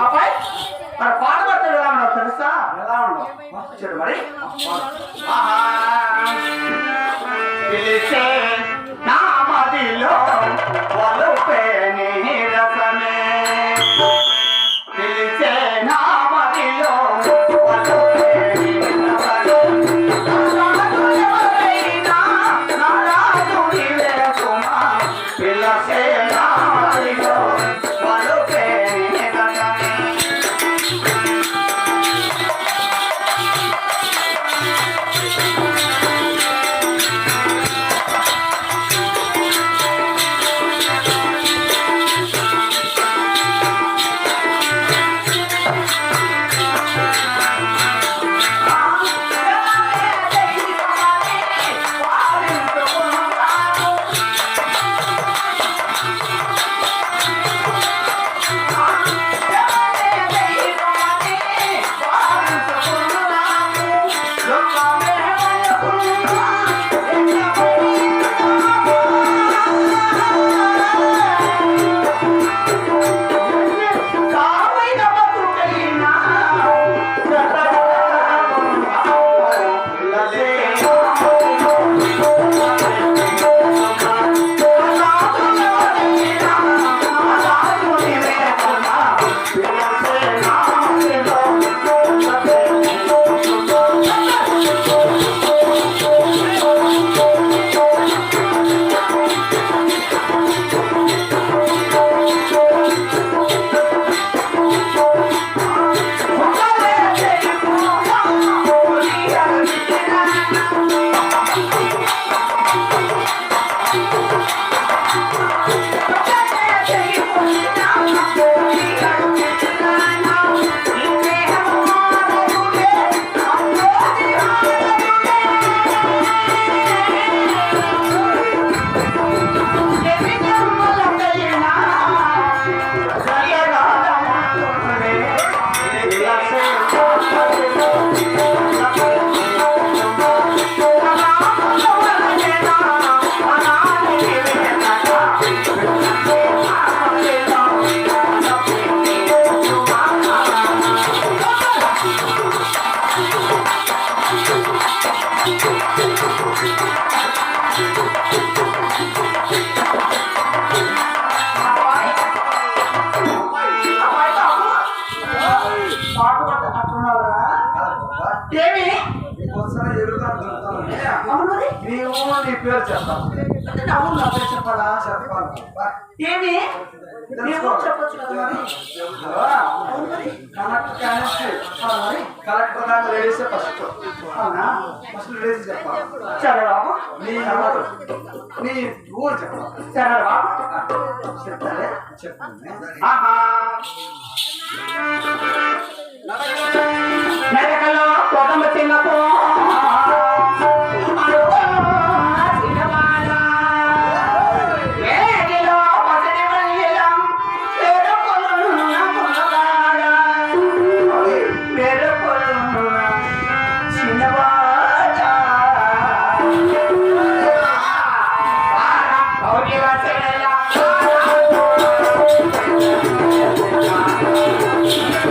అబ్బాయి మరి పాట పడతాడు ఎలా ఉన్నావు తెలుసా? ఎలా ఉండవు? చూడు మరి. ఆహా. ఏమి నీవు నీ పేరు చెప్తాను అంటే నా ఊరు నా పేరు చెప్పాలా చెప్పాలి. ఏమి అవును కరెక్ట్ అవును దాకా లేడీసే ఫస్ట్. అవునా? ఫస్ట్ లేడీస్ చెప్పాలి? సరే బాబు. నీ నీ ఊరు చెప్పాలి? సరే బాబు. చెప్తారే ఆహా. నరకలో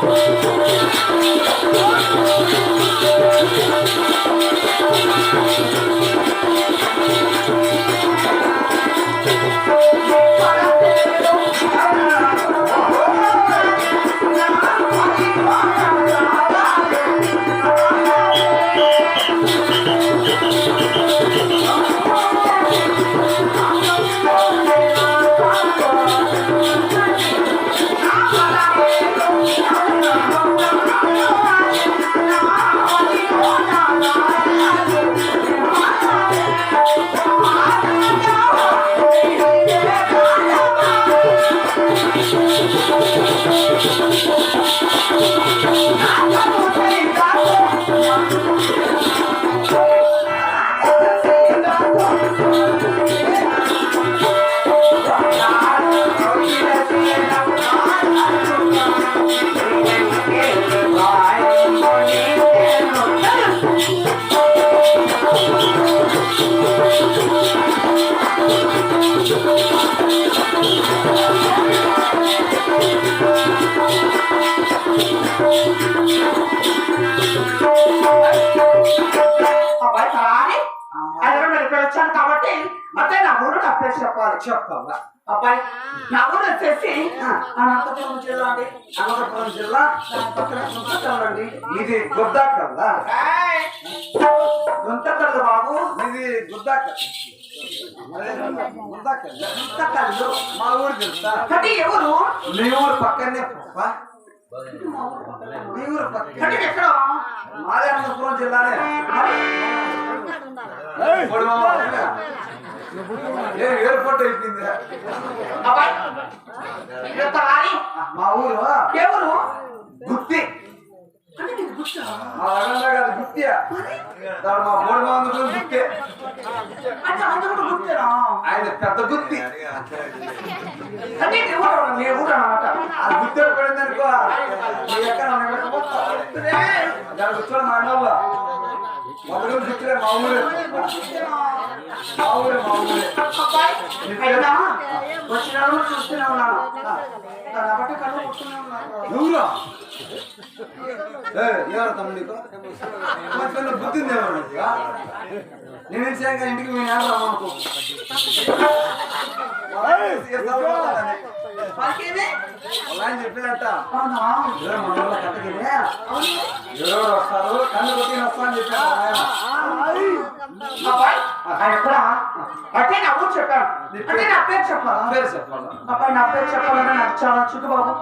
próximo vídeo. చెప్పాలి చెప్పాలా అబ్బాయి నా ఊరు వచ్చేసి అనంతపురం జిల్లా అండి. అనంతపురం జిల్లా పక్కన గుంతకల్ అండి. ఇది గుద్దాకల్లా ఏయ్! గుంతకల్లు బాబు? ఇది గుద్దాకల్ గుద్దాకల్ గుంతకల్లు మా ఊరు తెలుసా? అంటే ఎవరు? మీ ఊరు పక్కనే మీ ఊరు పక్కనే ఎక్కడ మాదే అనంతపురం జిల్లానే ఏ ఎయిర్పోర్ట్ అయిపోయింది మా ఊరు? ఎవరు గుత్తి. మా రగంలో కాదు గుత్తి. దాడు మా బోడి బాగుంది గుత్తి. ఆయన పెద్ద గుత్తి. నీ గుత్తి ఎక్కడ దాని మా అన్నవ్వ మొదలు మా ఊరే మా ఊరే మా ఊరే చూస్తూనే ఉన్నాను కళ్ళు ఉన్నాను తమ్ముడు బుద్ధి నేనేం చేయగా ఇంటికి మీ నాన్న అనుకో చెప్పినట్ట. ఎవరో వస్తారు? కొట్టి వస్తా అని అంటే నా ఊరు చెప్పాను. అంటే నా పేరు చెప్పాలా? పేరు చెప్పాలా? అబ్బాయి నా పేరు చెప్పాలంటే నాకు చాలా చుట్టు బాబు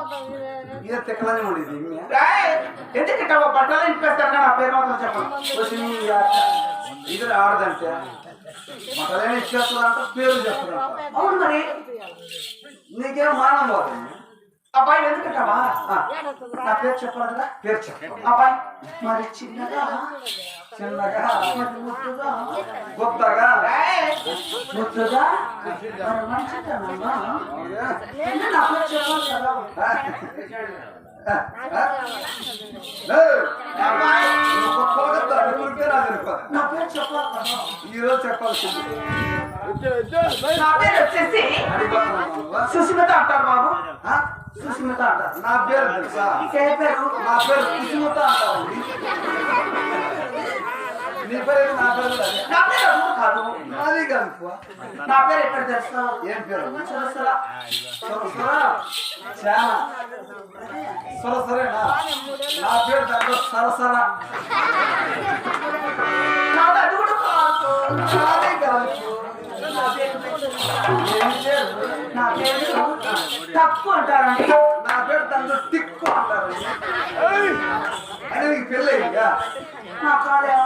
ఇదే తిక్కలని ఉండేది ఈమె. ఏయ్, ఎందుకు ఇట్లా బట్టలు ఇంటిపేస్తాను నా పేరు మాత్రం అక్క ఇది ఆడదంటే? మటలేని ఇచ్చేస్తుందంట పేరు చెప్తున్నట్ట అవును మరి నీకేం మానం పోతుంది? అబ్బాయి ఎందుకంటావా? నా పేరు చెప్పాలి కదా? పేరు చెప్పు. అబ్బాయి మరి చిన్నగా చిన్నగా ముద్దుగా గొప్పగా ముద్దుగా? మరి ఏంటి నా పేరు చెప్పాలి కదా? నా పేరు చెప్పాలి ఈరోజు చెప్పాల్సింది. నా పేరు వచ్చేసి సుస్మిత అంటారు బాబు. సుస్మిత అంటారు నా పేరు తెలుసా ఇంకే పేరు నా పేరు కుసుమత అంటారు నీ పేరు ఏంటి? నా పేరు కూడా అదే. నా పేరు అరుణ్ కాదు నాది కాదు నా పేరు ఎక్కడ తెలుసా ఏం పేరు సరసరా సరసరా చాలా సరసరేనా నా పేరు దాంట్లో సరసరా నాది అది కూడా కాదు నాదే కాదు నా పేరు ఏం పేరు నా పేరు తప్పు అంటారండి. నా పేరు తనలో తిక్కు అంటారు అదే నీకు పెళ్ళయ్యా నా కాదా